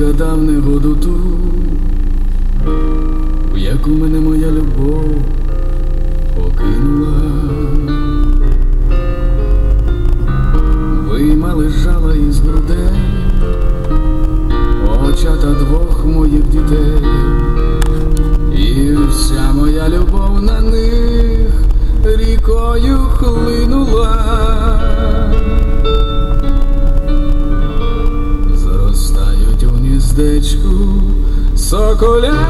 згадав негоду ту, у яку мене моя любов покинула. dedico só colhada.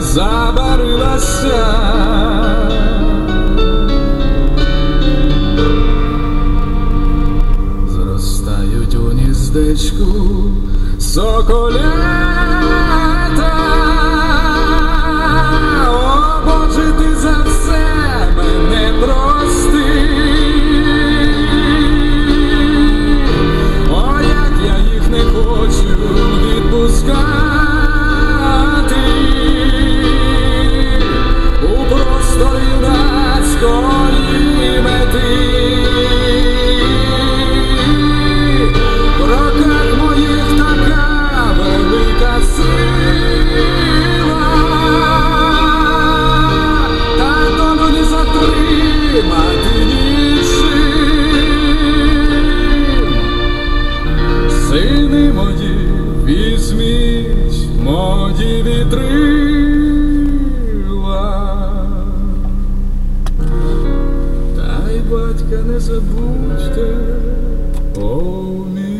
забарилася. Зростають у ніздечку соколя. Годі вітрила, та батька не забудьте, о мій.